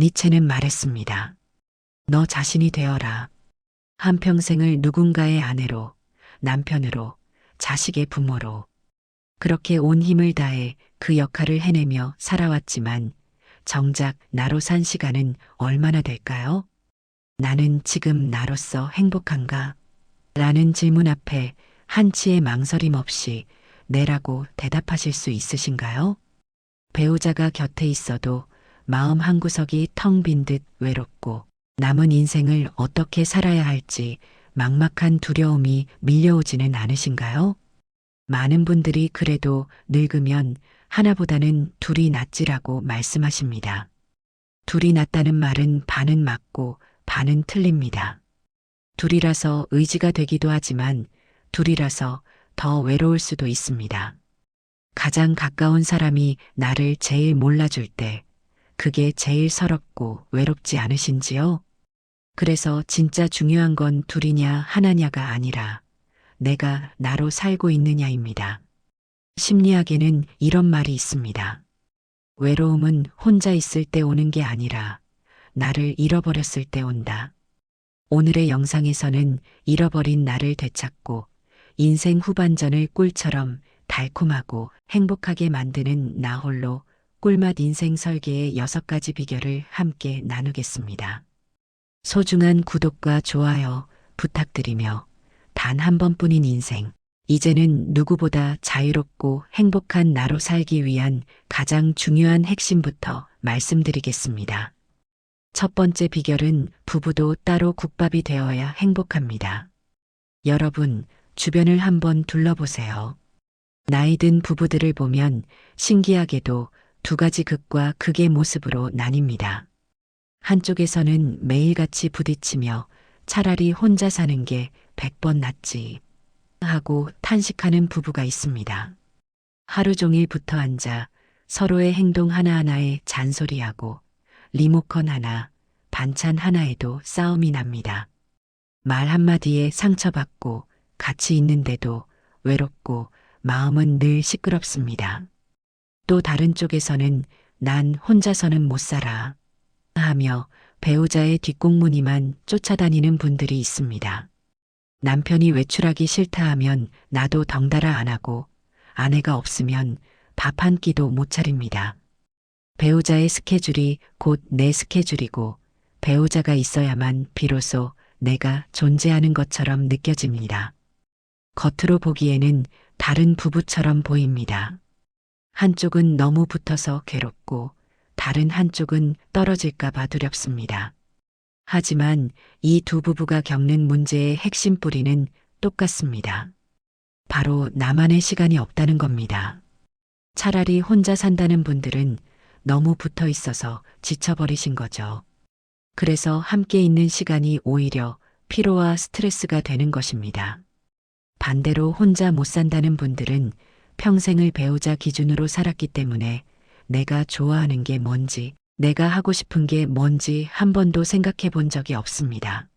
니체는 말했습니다. 너 자신이 되어라. 한평생을 누군가의 아내로, 남편으로, 자식의 부모로, 그렇게 온 힘을 다해 그 역할을 해내며 살아왔지만 정작 나로 산 시간은 얼마나 될까요? 나는 지금 나로서 행복한가? 라는 질문 앞에 한치의 망설임 없이 네라고 대답하실 수 있으신가요? 배우자가 곁에 있어도 마음 한구석이 텅 빈 듯 외롭고 남은 인생을 어떻게 살아야 할지 막막한 두려움이 밀려오지는 않으신가요? 많은 분들이 그래도 늙으면 하나보다는 둘이 낫지라고 말씀하십니다. 둘이 낫다는 말은 반은 맞고 반은 틀립니다. 둘이라서 의지가 되기도 하지만 둘이라서 더 외로울 수도 있습니다. 가장 가까운 사람이 나를 제일 몰라줄 때 그게 제일 서럽고 외롭지 않으신지요? 그래서 진짜 중요한 건 둘이냐 하나냐가 아니라 내가 나로 살고 있느냐입니다. 심리학에는 이런 말이 있습니다. 외로움은 혼자 있을 때 오는 게 아니라 나를 잃어버렸을 때 온다. 오늘의 영상에서는 잃어버린 나를 되찾고 인생 후반전을 꿀처럼 달콤하고 행복하게 만드는 나 홀로 꿀맛 인생 설계의 여섯 가지 비결을 함께 나누겠습니다. 소중한 구독과 좋아요 부탁드리며 단 한 번뿐인 인생, 이제는 누구보다 자유롭고 행복한 나로 살기 위한 가장 중요한 핵심부터 말씀드리겠습니다. 첫 번째 비결은 부부도 따로 국밥이 되어야 행복합니다. 여러분, 주변을 한번 둘러보세요. 나이 든 부부들을 보면 신기하게도 두 가지 극과 극의 모습으로 나뉩니다. 한쪽에서는 매일같이 부딪히며 차라리 혼자 사는 게 100번 낫지 하고 탄식하는 부부가 있습니다. 하루 종일 붙어 앉아 서로의 행동 하나하나에 잔소리하고 리모컨 하나, 반찬 하나에도 싸움이 납니다. 말 한마디에 상처받고 같이 있는데도 외롭고 마음은 늘 시끄럽습니다. 또 다른 쪽에서는 난 혼자서는 못 살아 하며 배우자의 뒷공무니만 쫓아다니는 분들이 있습니다. 남편이 외출하기 싫다 하면 나도 덩달아 안 하고 아내가 없으면 밥 한 끼도 못 차립니다. 배우자의 스케줄이 곧 내 스케줄이고 배우자가 있어야만 비로소 내가 존재하는 것처럼 느껴집니다. 겉으로 보기에는 다른 부부처럼 보입니다. 한쪽은 너무 붙어서 괴롭고 다른 한쪽은 떨어질까봐 두렵습니다. 하지만 이 두 부부가 겪는 문제의 핵심 뿌리는 똑같습니다. 바로 나만의 시간이 없다는 겁니다. 차라리 혼자 산다는 분들은 너무 붙어 있어서 지쳐버리신 거죠. 그래서 함께 있는 시간이 오히려 피로와 스트레스가 되는 것입니다. 반대로 혼자 못 산다는 분들은 평생을 배우자 기준으로 살았기 때문에 내가 좋아하는 게 뭔지, 내가 하고 싶은 게 뭔지 한 번도 생각해 본 적이 없습니다.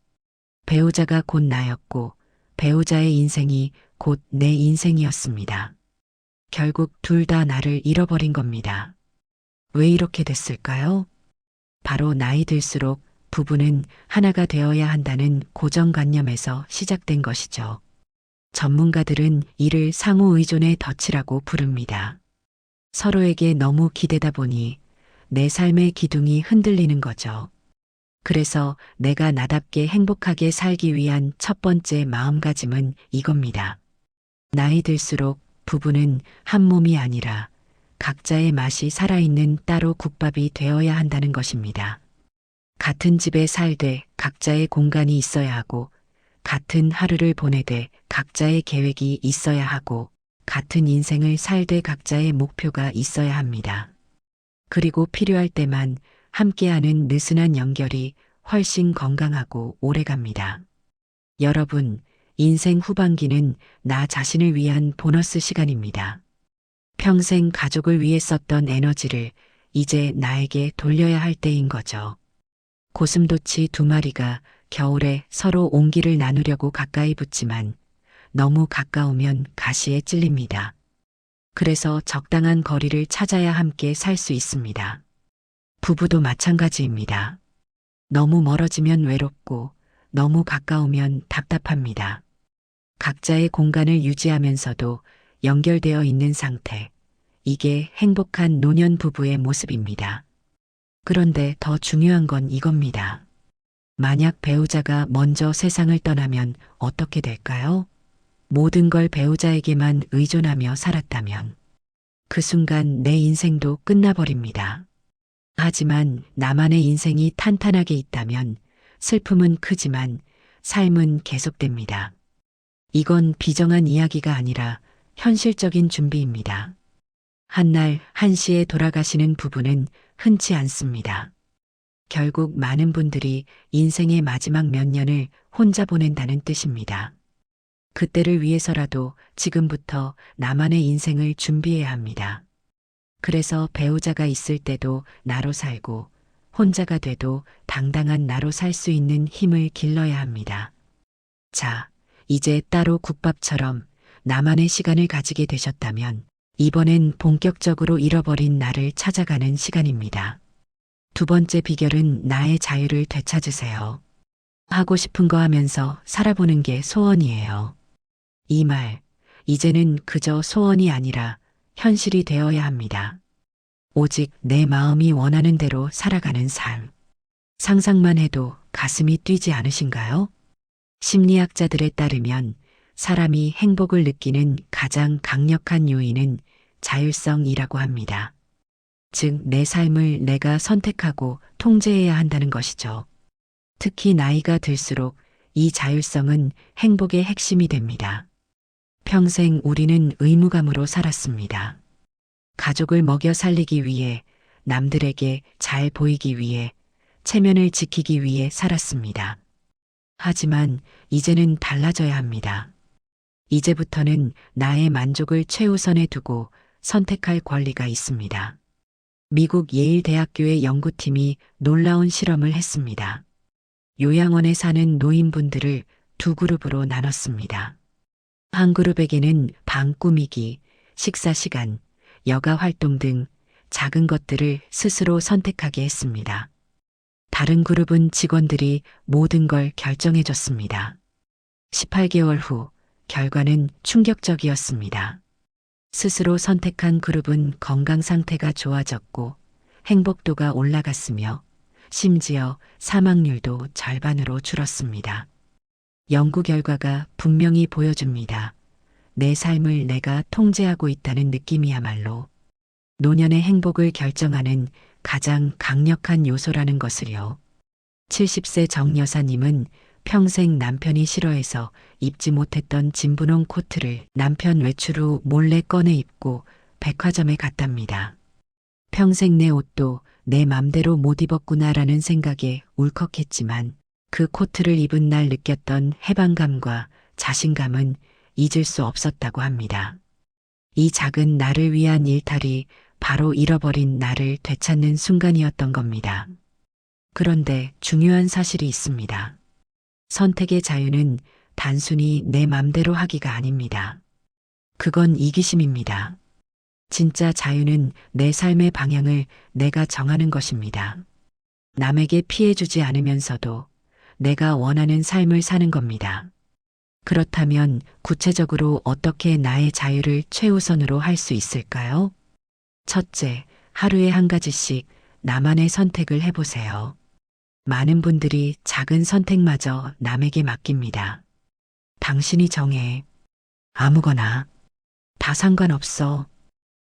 배우자가 곧 나였고, 배우자의 인생이 곧 내 인생이었습니다. 결국 둘 다 나를 잃어버린 겁니다. 왜 이렇게 됐을까요? 바로 나이 들수록 부부는 하나가 되어야 한다는 고정관념에서 시작된 것이죠. 전문가들은 이를 상호 의존의 덫이라고 부릅니다. 서로에게 너무 기대다 보니 내 삶의 기둥이 흔들리는 거죠. 그래서 내가 나답게 행복하게 살기 위한 첫 번째 마음가짐은 이겁니다. 나이 들수록 부부는 한 몸이 아니라 각자의 맛이 살아있는 따로 국밥이 되어야 한다는 것입니다. 같은 집에 살되 각자의 공간이 있어야 하고 같은 하루를 보내되 각자의 계획이 있어야 하고 같은 인생을 살되 각자의 목표가 있어야 합니다. 그리고 필요할 때만 함께하는 느슨한 연결이 훨씬 건강하고 오래 갑니다. 여러분, 인생 후반기는 나 자신을 위한 보너스 시간입니다. 평생 가족을 위해 썼던 에너지를 이제 나에게 돌려야 할 때인 거죠. 고슴도치 두 마리가 겨울에 서로 온기를 나누려고 가까이 붙지만 너무 가까우면 가시에 찔립니다. 그래서 적당한 거리를 찾아야 함께 살 수 있습니다. 부부도 마찬가지입니다. 너무 멀어지면 외롭고 너무 가까우면 답답합니다. 각자의 공간을 유지하면서도 연결되어 있는 상태. 이게 행복한 노년 부부의 모습입니다. 그런데 더 중요한 건 이겁니다. 만약 배우자가 먼저 세상을 떠나면 어떻게 될까요? 모든 걸 배우자에게만 의존하며 살았다면 그 순간 내 인생도 끝나버립니다. 하지만 나만의 인생이 탄탄하게 있다면 슬픔은 크지만 삶은 계속됩니다. 이건 비정한 이야기가 아니라 현실적인 준비입니다. 한날 한시에 돌아가시는 부부는 흔치 않습니다. 결국 많은 분들이 인생의 마지막 몇 년을 혼자 보낸다는 뜻입니다. 그때를 위해서라도 지금부터 나만의 인생을 준비해야 합니다. 그래서 배우자가 있을 때도 나로 살고 혼자가 돼도 당당한 나로 살 수 있는 힘을 길러야 합니다. 자, 이제 따로 국밥처럼 나만의 시간을 가지게 되셨다면 이번엔 본격적으로 잃어버린 나를 찾아가는 시간입니다. 두 번째 비결은 나의 자유를 되찾으세요. 하고 싶은 거 하면서 살아보는 게 소원이에요. 이 말, 이제는 그저 소원이 아니라 현실이 되어야 합니다. 오직 내 마음이 원하는 대로 살아가는 삶. 상상만 해도 가슴이 뛰지 않으신가요? 심리학자들에 따르면 사람이 행복을 느끼는 가장 강력한 요인은 자율성이라고 합니다. 즉, 내 삶을 내가 선택하고 통제해야 한다는 것이죠. 특히 나이가 들수록 이 자율성은 행복의 핵심이 됩니다. 평생 우리는 의무감으로 살았습니다. 가족을 먹여 살리기 위해, 남들에게 잘 보이기 위해, 체면을 지키기 위해 살았습니다. 하지만 이제는 달라져야 합니다. 이제부터는 나의 만족을 최우선에 두고 선택할 권리가 있습니다. 미국 예일 대학교의 연구팀이 놀라운 실험을 했습니다. 요양원에 사는 노인분들을 두 그룹으로 나눴습니다. 한 그룹에게는 방 꾸미기, 식사 시간, 여가 활동 등 작은 것들을 스스로 선택하게 했습니다. 다른 그룹은 직원들이 모든 걸 결정해 줬습니다. 18개월 후 결과는 충격적이었습니다. 스스로 선택한 그룹은 건강 상태가 좋아졌고 행복도가 올라갔으며 심지어 사망률도 절반으로 줄었습니다. 연구 결과가 분명히 보여줍니다. 내 삶을 내가 통제하고 있다는 느낌이야말로 노년의 행복을 결정하는 가장 강력한 요소라는 것을요. 70세 정 여사님은 평생 남편이 싫어해서 입지 못했던 진분홍 코트를 남편 외출 후 몰래 꺼내 입고 백화점에 갔답니다. 평생 내 옷도 내 맘대로 못 입었구나라는 생각에 울컥했지만 그 코트를 입은 날 느꼈던 해방감과 자신감은 잊을 수 없었다고 합니다. 이 작은 나를 위한 일탈이 바로 잃어버린 나를 되찾는 순간이었던 겁니다. 그런데 중요한 사실이 있습니다. 선택의 자유는 단순히 내 맘대로 하기가 아닙니다. 그건 이기심입니다. 진짜 자유는 내 삶의 방향을 내가 정하는 것입니다. 남에게 피해주지 않으면서도 내가 원하는 삶을 사는 겁니다. 그렇다면 구체적으로 어떻게 나의 자유를 최우선으로 할 수 있을까요? 첫째, 하루에 한 가지씩 나만의 선택을 해보세요. 많은 분들이 작은 선택마저 남에게 맡깁니다. 당신이 정해. 아무거나. 다 상관없어.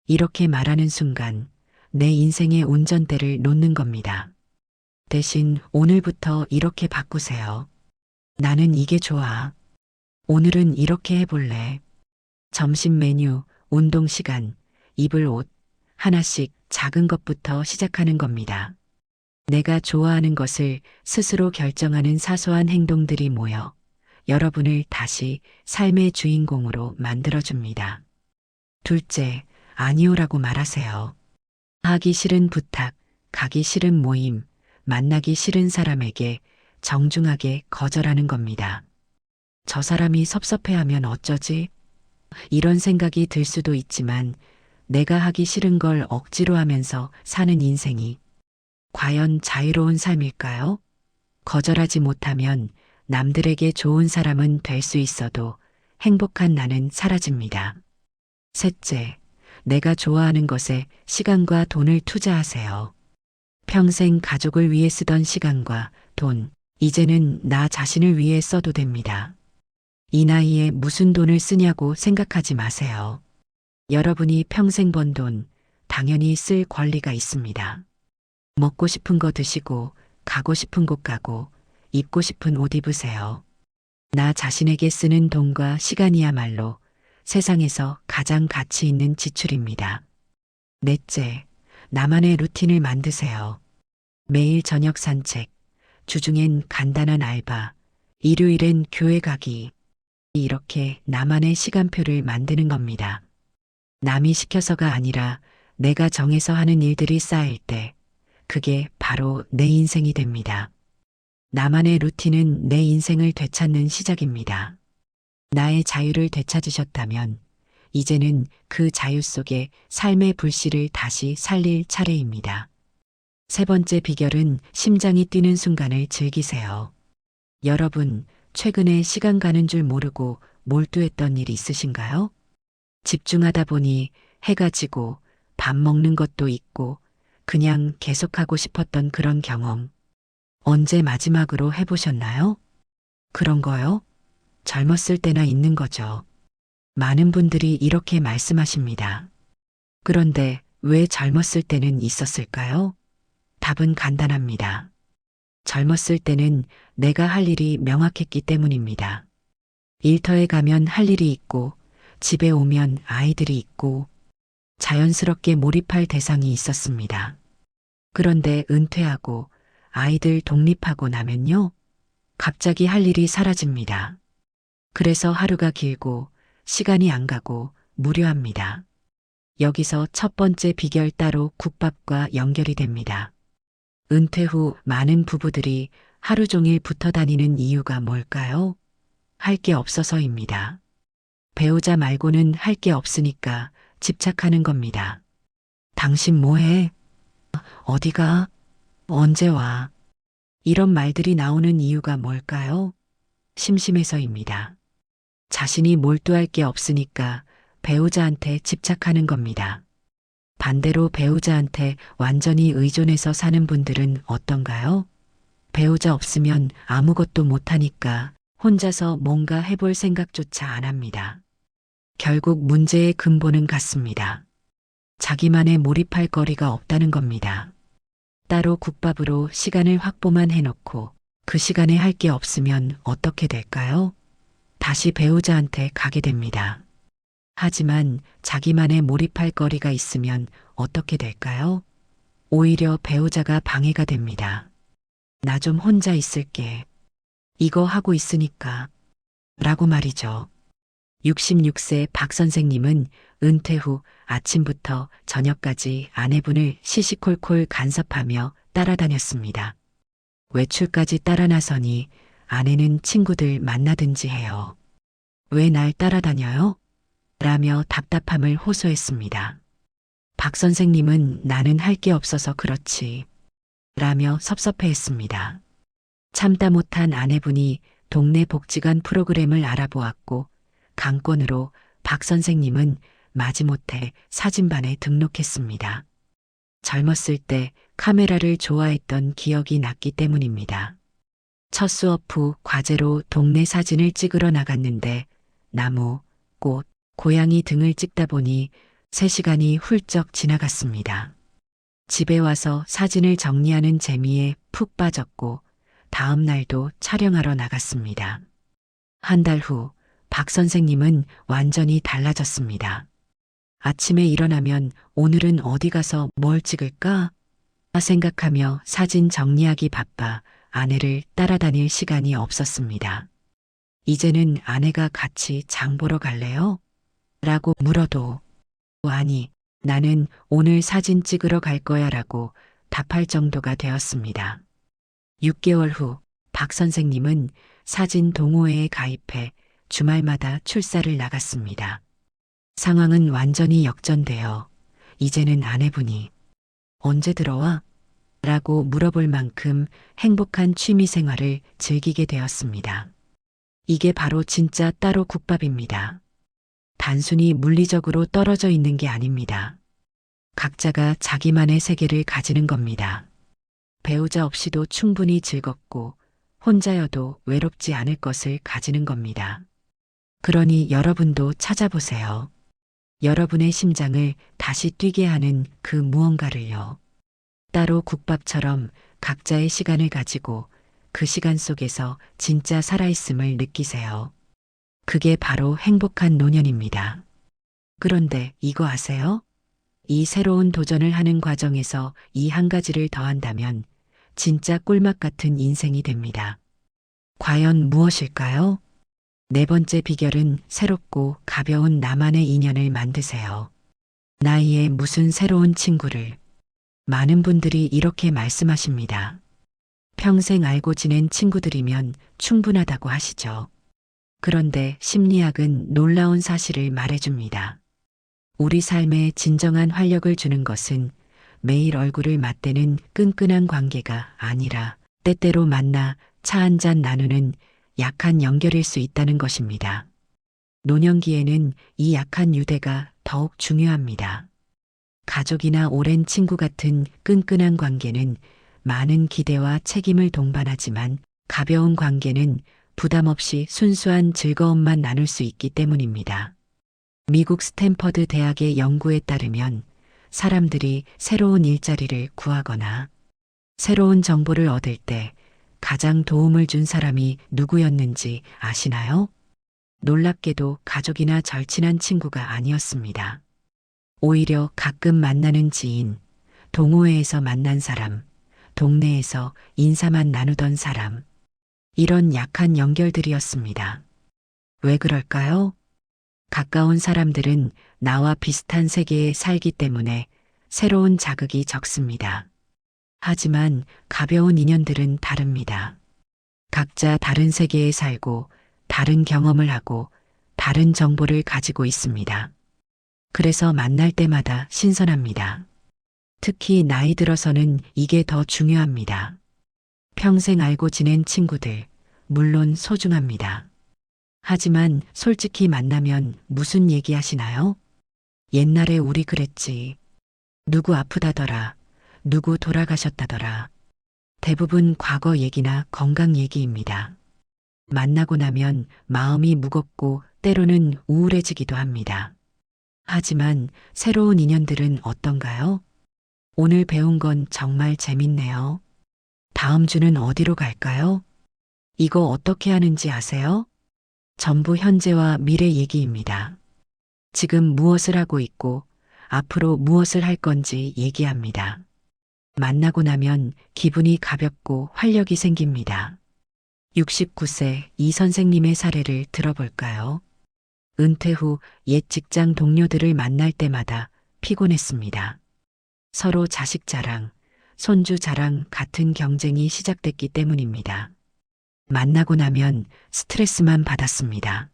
이렇게 말하는 순간 내 인생의 운전대를 놓는 겁니다. 대신 오늘부터 이렇게 바꾸세요. 나는 이게 좋아. 오늘은 이렇게 해볼래. 점심 메뉴, 운동 시간, 입을 옷, 하나씩 작은 것부터 시작하는 겁니다. 내가 좋아하는 것을 스스로 결정하는 사소한 행동들이 모여 여러분을 다시 삶의 주인공으로 만들어줍니다. 둘째, 아니오라고 말하세요. 하기 싫은 부탁, 가기 싫은 모임, 만나기 싫은 사람에게 정중하게 거절하는 겁니다. 저 사람이 섭섭해하면 어쩌지? 이런 생각이 들 수도 있지만 내가 하기 싫은 걸 억지로 하면서 사는 인생이 과연 자유로운 삶일까요? 거절하지 못하면 남들에게 좋은 사람은 될 수 있어도 행복한 나는 사라집니다. 셋째, 내가 좋아하는 것에 시간과 돈을 투자하세요. 평생 가족을 위해 쓰던 시간과 돈, 이제는 나 자신을 위해 써도 됩니다. 이 나이에 무슨 돈을 쓰냐고 생각하지 마세요. 여러분이 평생 번 돈, 당연히 쓸 권리가 있습니다. 먹고 싶은 거 드시고, 가고 싶은 곳 가고, 입고 싶은 옷 입으세요. 나 자신에게 쓰는 돈과 시간이야말로 세상에서 가장 가치 있는 지출입니다. 넷째, 나만의 루틴을 만드세요. 매일 저녁 산책, 주중엔 간단한 알바, 일요일엔 교회 가기. 이렇게 나만의 시간표를 만드는 겁니다. 남이 시켜서가 아니라 내가 정해서 하는 일들이 쌓일 때 그게 바로 내 인생이 됩니다. 나만의 루틴은 내 인생을 되찾는 시작입니다. 나의 자유를 되찾으셨다면 이제는 그 자유 속에 삶의 불씨를 다시 살릴 차례입니다. 세 번째 비결은 심장이 뛰는 순간을 즐기세요. 여러분, 최근에 시간 가는 줄 모르고 몰두했던 일이 있으신가요? 집중하다 보니 해가 지고 밥 먹는 것도 있고 그냥 계속하고 싶었던 그런 경험. 언제 마지막으로 해보셨나요? 그런 거요? 젊었을 때나 있는 거죠. 많은 분들이 이렇게 말씀하십니다. 그런데 왜 젊었을 때는 있었을까요? 답은 간단합니다. 젊었을 때는 내가 할 일이 명확했기 때문입니다. 일터에 가면 할 일이 있고, 집에 오면 아이들이 있고, 자연스럽게 몰입할 대상이 있었습니다. 그런데 은퇴하고 아이들 독립하고 나면요, 갑자기 할 일이 사라집니다. 그래서 하루가 길고 시간이 안 가고 무료합니다. 여기서 첫 번째 비결 따로 국밥과 연결이 됩니다. 은퇴 후 많은 부부들이 하루 종일 붙어 다니는 이유가 뭘까요? 할 게 없어서입니다. 배우자 말고는 할 게 없으니까 집착하는 겁니다. 당신 뭐해? 어디가? 언제 와? 이런 말들이 나오는 이유가 뭘까요? 심심해서입니다. 자신이 몰두할 게 없으니까 배우자한테 집착하는 겁니다. 반대로 배우자한테 완전히 의존해서 사는 분들은 어떤가요? 배우자 없으면 아무것도 못하니까 혼자서 뭔가 해볼 생각조차 안 합니다. 결국 문제의 근본은 같습니다. 자기만의 몰입할 거리가 없다는 겁니다. 따로 국밥으로 시간을 확보만 해놓고 그 시간에 할 게 없으면 어떻게 될까요? 다시 배우자한테 가게 됩니다. 하지만 자기만의 몰입할 거리가 있으면 어떻게 될까요? 오히려 배우자가 방해가 됩니다. 나 좀 혼자 있을게. 이거 하고 있으니까. 라고 말이죠. 66세 박 선생님은 은퇴 후 아침부터 저녁까지 아내분을 시시콜콜 간섭하며 따라다녔습니다. 외출까지 따라 나서니 아내는 친구들 만나든지 해요. 왜 날 따라다녀요? 라며 답답함을 호소했습니다. 박 선생님은 나는 할 게 없어서 그렇지. 라며 섭섭해했습니다. 참다 못한 아내분이 동네 복지관 프로그램을 알아보았고 강권으로 박 선생님은 마지못해 사진반에 등록했습니다. 젊었을 때 카메라를 좋아했던 기억이 났기 때문입니다. 첫 수업 후 과제로 동네 사진을 찍으러 나갔는데 나무, 꽃, 고양이 등을 찍다 보니 3시간이 훌쩍 지나갔습니다. 집에 와서 사진을 정리하는 재미에 푹 빠졌고 다음 날도 촬영하러 나갔습니다. 한 달 후 박 선생님은 완전히 달라졌습니다. 아침에 일어나면 오늘은 어디 가서 뭘 찍을까? 생각하며 사진 정리하기 바빠 아내를 따라다닐 시간이 없었습니다. 이제는 아내가 같이 장 보러 갈래요? 라고 물어도 아니, 나는 오늘 사진 찍으러 갈 거야 라고 답할 정도가 되었습니다. 6개월 후 박 선생님은 사진 동호회에 가입해 주말마다 출사를 나갔습니다. 상황은 완전히 역전되어 이제는 아내분이 언제 들어와? 라고 물어볼 만큼 행복한 취미 생활을 즐기게 되었습니다. 이게 바로 진짜 따로 국밥입니다. 단순히 물리적으로 떨어져 있는 게 아닙니다. 각자가 자기만의 세계를 가지는 겁니다. 배우자 없이도 충분히 즐겁고 혼자여도 외롭지 않을 것을 가지는 겁니다. 그러니 여러분도 찾아보세요. 여러분의 심장을 다시 뛰게 하는 그 무언가를요. 따로 국밥처럼 각자의 시간을 가지고 그 시간 속에서 진짜 살아있음을 느끼세요. 그게 바로 행복한 노년입니다. 그런데 이거 아세요? 이 새로운 도전을 하는 과정에서 이 한 가지를 더한다면 진짜 꿀맛 같은 인생이 됩니다. 과연 무엇일까요? 네 번째 비결은 새롭고 가벼운 나만의 인연을 만드세요. 나이에 무슨 새로운 친구를. 많은 분들이 이렇게 말씀하십니다. 평생 알고 지낸 친구들이면 충분하다고 하시죠. 그런데 심리학은 놀라운 사실을 말해줍니다. 우리 삶에 진정한 활력을 주는 것은 매일 얼굴을 맞대는 끈끈한 관계가 아니라 때때로 만나 차 한 잔 나누는 약한 연결일 수 있다는 것입니다. 노년기에는 이 약한 유대가 더욱 중요합니다. 가족이나 오랜 친구 같은 끈끈한 관계는 많은 기대와 책임을 동반하지만 가벼운 관계는 부담 없이 순수한 즐거움만 나눌 수 있기 때문입니다. 미국 스탠퍼드 대학의 연구에 따르면 사람들이 새로운 일자리를 구하거나 새로운 정보를 얻을 때 가장 도움을 준 사람이 누구였는지 아시나요? 놀랍게도 가족이나 절친한 친구가 아니었습니다. 오히려 가끔 만나는 지인, 동호회에서 만난 사람, 동네에서 인사만 나누던 사람, 이런 약한 연결들이었습니다. 왜 그럴까요? 가까운 사람들은 나와 비슷한 세계에 살기 때문에 새로운 자극이 적습니다. 하지만 가벼운 인연들은 다릅니다. 각자 다른 세계에 살고 다른 경험을 하고 다른 정보를 가지고 있습니다. 그래서 만날 때마다 신선합니다. 특히 나이 들어서는 이게 더 중요합니다. 평생 알고 지낸 친구들, 물론 소중합니다. 하지만 솔직히 만나면 무슨 얘기 하시나요? 옛날에 우리 그랬지. 누구 아프다더라. 누구 돌아가셨다더라. 대부분 과거 얘기나 건강 얘기입니다. 만나고 나면 마음이 무겁고 때로는 우울해지기도 합니다. 하지만 새로운 인연들은 어떤가요? 오늘 배운 건 정말 재밌네요. 다음 주는 어디로 갈까요? 이거 어떻게 하는지 아세요? 전부 현재와 미래 얘기입니다. 지금 무엇을 하고 있고 앞으로 무엇을 할 건지 얘기합니다. 만나고 나면 기분이 가볍고 활력이 생깁니다. 69세 이 선생님의 사례를 들어볼까요? 은퇴 후 옛 직장 동료들을 만날 때마다 피곤했습니다. 서로 자식 자랑, 손주 자랑 같은 경쟁이 시작됐기 때문입니다. 만나고 나면 스트레스만 받았습니다.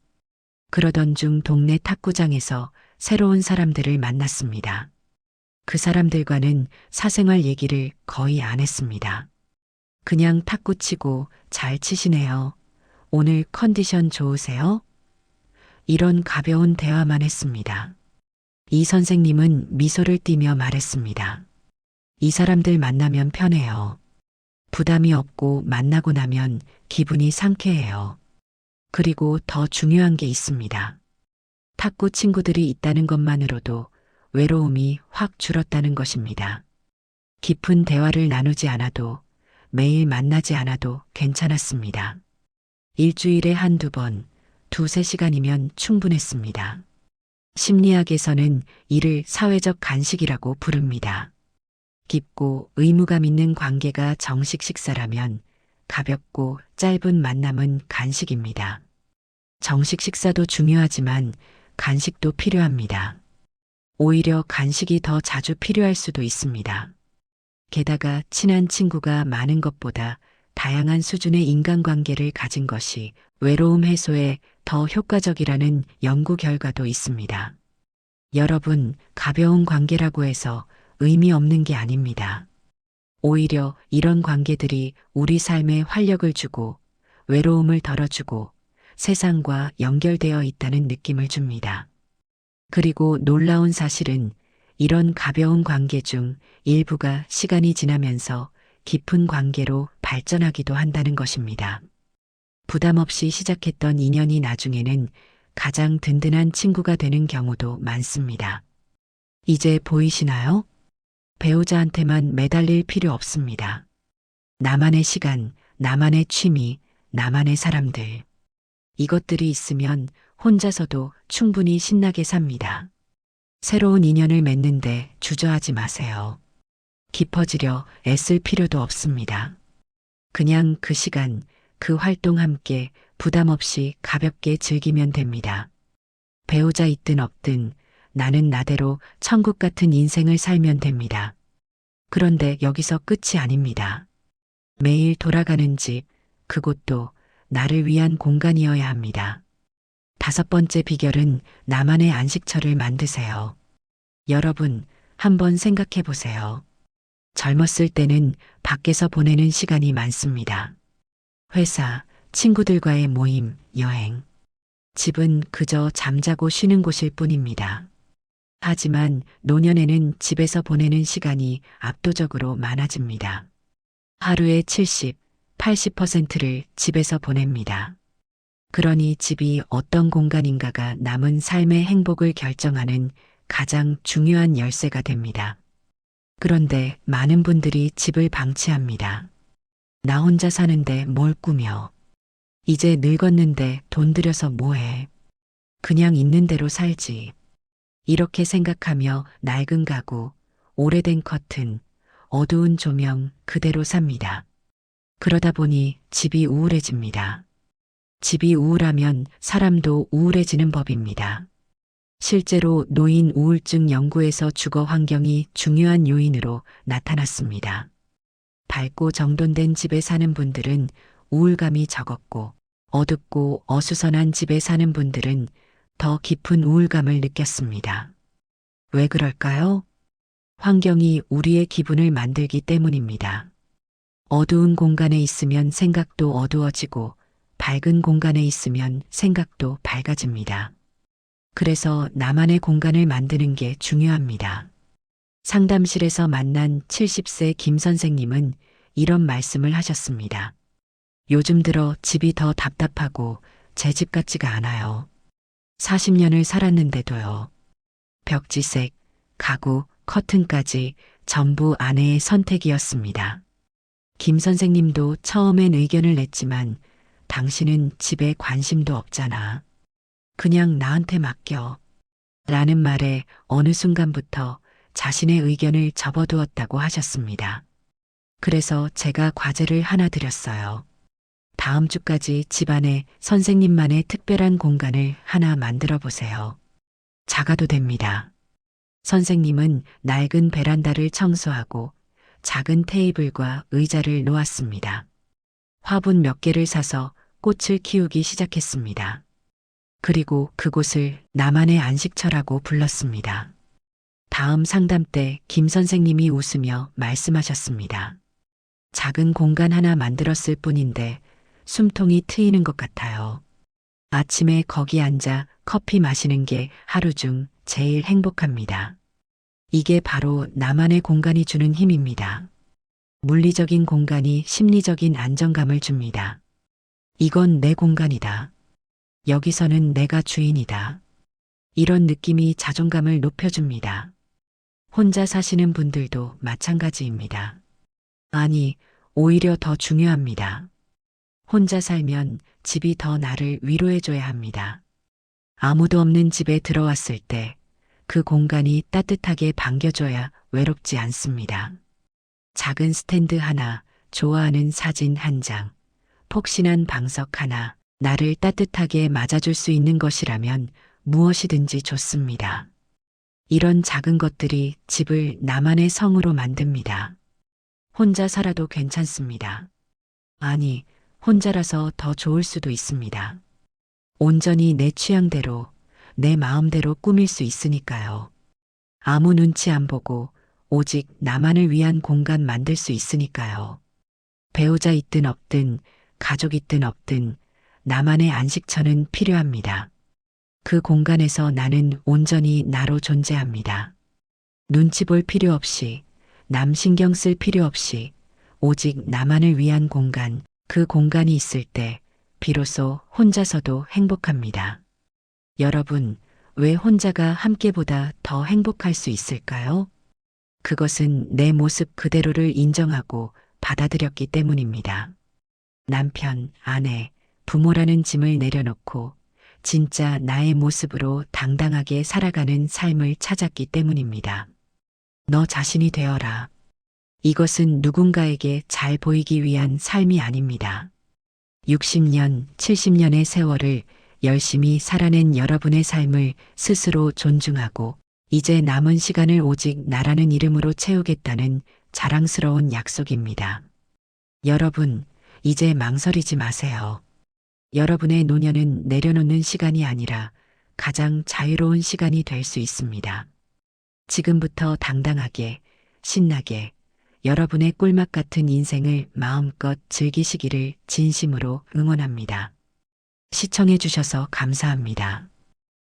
그러던 중 동네 탁구장에서 새로운 사람들을 만났습니다. 그 사람들과는 사생활 얘기를 거의 안 했습니다. 그냥 탁구 치고 잘 치시네요. 오늘 컨디션 좋으세요? 이런 가벼운 대화만 했습니다. 이 선생님은 미소를 띠며 말했습니다. 이 사람들 만나면 편해요. 부담이 없고 만나고 나면 기분이 상쾌해요. 그리고 더 중요한 게 있습니다. 탁구 친구들이 있다는 것만으로도 외로움이 확 줄었다는 것입니다. 깊은 대화를 나누지 않아도 매일 만나지 않아도 괜찮았습니다. 일주일에 한두 번, 두세 시간이면 충분했습니다. 심리학에서는 이를 사회적 간식이라고 부릅니다. 깊고 의무감 있는 관계가 정식 식사라면 가볍고 짧은 만남은 간식입니다. 정식 식사도 중요하지만 간식도 필요합니다. 오히려 간식이 더 자주 필요할 수도 있습니다. 게다가 친한 친구가 많은 것보다 다양한 수준의 인간관계를 가진 것이 외로움 해소에 더 효과적이라는 연구 결과도 있습니다. 여러분, 가벼운 관계라고 해서 의미 없는 게 아닙니다. 오히려 이런 관계들이 우리 삶에 활력을 주고 외로움을 덜어주고 세상과 연결되어 있다는 느낌을 줍니다. 그리고 놀라운 사실은 이런 가벼운 관계 중 일부가 시간이 지나면서 깊은 관계로 발전하기도 한다는 것입니다. 부담 없이 시작했던 인연이 나중에는 가장 든든한 친구가 되는 경우도 많습니다. 이제 보이시나요? 배우자한테만 매달릴 필요 없습니다. 나만의 시간, 나만의 취미, 나만의 사람들. 이것들이 있으면 혼자서도 충분히 신나게 삽니다. 새로운 인연을 맺는데 주저하지 마세요. 깊어지려 애쓸 필요도 없습니다. 그냥 그 시간, 그 활동 함께 부담 없이 가볍게 즐기면 됩니다. 배우자 있든 없든 나는 나대로 천국 같은 인생을 살면 됩니다. 그런데 여기서 끝이 아닙니다. 매일 돌아가는 집, 그곳도 나를 위한 공간이어야 합니다. 다섯 번째 비결은 나만의 안식처를 만드세요. 여러분, 한번 생각해 보세요. 젊었을 때는 밖에서 보내는 시간이 많습니다. 회사, 친구들과의 모임, 여행. 집은 그저 잠자고 쉬는 곳일 뿐입니다. 하지만 노년에는 집에서 보내는 시간이 압도적으로 많아집니다. 하루에 70, 80%를 집에서 보냅니다. 그러니 집이 어떤 공간인가가 남은 삶의 행복을 결정하는 가장 중요한 열쇠가 됩니다. 그런데 많은 분들이 집을 방치합니다. 나 혼자 사는데 뭘 꾸며. 이제 늙었는데 돈 들여서 뭐해. 그냥 있는 대로 살지. 이렇게 생각하며 낡은 가구, 오래된 커튼, 어두운 조명 그대로 삽니다. 그러다 보니 집이 우울해집니다. 집이 우울하면 사람도 우울해지는 법입니다. 실제로 노인 우울증 연구에서 주거 환경이 중요한 요인으로 나타났습니다. 밝고 정돈된 집에 사는 분들은 우울감이 적었고 어둡고 어수선한 집에 사는 분들은 더 깊은 우울감을 느꼈습니다. 왜 그럴까요? 환경이 우리의 기분을 만들기 때문입니다. 어두운 공간에 있으면 생각도 어두워지고 밝은 공간에 있으면 생각도 밝아집니다. 그래서 나만의 공간을 만드는 게 중요합니다. 상담실에서 만난 70세 김 선생님은 이런 말씀을 하셨습니다. 요즘 들어 집이 더 답답하고 제 집 같지가 않아요. 40년을 살았는데도요. 벽지색, 가구, 커튼까지 전부 아내의 선택이었습니다. 김 선생님도 처음엔 의견을 냈지만 당신은 집에 관심도 없잖아. 그냥 나한테 맡겨. 라는 말에 어느 순간부터 자신의 의견을 접어두었다고 하셨습니다. 그래서 제가 과제를 하나 드렸어요. 다음 주까지 집안에 선생님만의 특별한 공간을 하나 만들어 보세요. 작아도 됩니다. 선생님은 낡은 베란다를 청소하고 작은 테이블과 의자를 놓았습니다. 화분 몇 개를 사서 꽃을 키우기 시작했습니다. 그리고 그곳을 나만의 안식처라고 불렀습니다. 다음 상담 때 김 선생님이 웃으며 말씀하셨습니다. 작은 공간 하나 만들었을 뿐인데 숨통이 트이는 것 같아요. 아침에 거기 앉아 커피 마시는 게 하루 중 제일 행복합니다. 이게 바로 나만의 공간이 주는 힘입니다. 물리적인 공간이 심리적인 안정감을 줍니다. 이건 내 공간이다. 여기서는 내가 주인이다. 이런 느낌이 자존감을 높여줍니다. 혼자 사시는 분들도 마찬가지입니다. 아니, 오히려 더 중요합니다. 혼자 살면 집이 더 나를 위로해줘야 합니다. 아무도 없는 집에 들어왔을 때 그 공간이 따뜻하게 반겨줘야 외롭지 않습니다. 작은 스탠드 하나, 좋아하는 사진 한 장, 폭신한 방석 하나, 나를 따뜻하게 맞아줄 수 있는 것이라면 무엇이든지 좋습니다. 이런 작은 것들이 집을 나만의 성으로 만듭니다. 혼자 살아도 괜찮습니다. 아니, 혼자라서 더 좋을 수도 있습니다. 온전히 내 취향대로, 내 마음대로 꾸밀 수 있으니까요. 아무 눈치 안 보고 오직 나만을 위한 공간 만들 수 있으니까요. 배우자 있든 없든 가족 있든 없든 나만의 안식처는 필요합니다. 그 공간에서 나는 온전히 나로 존재합니다. 눈치 볼 필요 없이, 남 신경 쓸 필요 없이, 오직 나만을 위한 공간, 그 공간이 있을 때, 비로소 혼자서도 행복합니다. 여러분, 왜 혼자가 함께보다 더 행복할 수 있을까요? 그것은 내 모습 그대로를 인정하고 받아들였기 때문입니다. 남편, 아내, 부모라는 짐을 내려놓고 진짜 나의 모습으로 당당하게 살아가는 삶을 찾았기 때문입니다. 너 자신이 되어라. 이것은 누군가에게 잘 보이기 위한 삶이 아닙니다. 60년, 70년의 세월을 열심히 살아낸 여러분의 삶을 스스로 존중하고 이제 남은 시간을 오직 나라는 이름으로 채우겠다는 자랑스러운 약속입니다. 여러분, 이제 망설이지 마세요. 여러분의 노년은 내려놓는 시간이 아니라 가장 자유로운 시간이 될 수 있습니다. 지금부터 당당하게, 신나게, 여러분의 꿀맛 같은 인생을 마음껏 즐기시기를 진심으로 응원합니다. 시청해주셔서 감사합니다.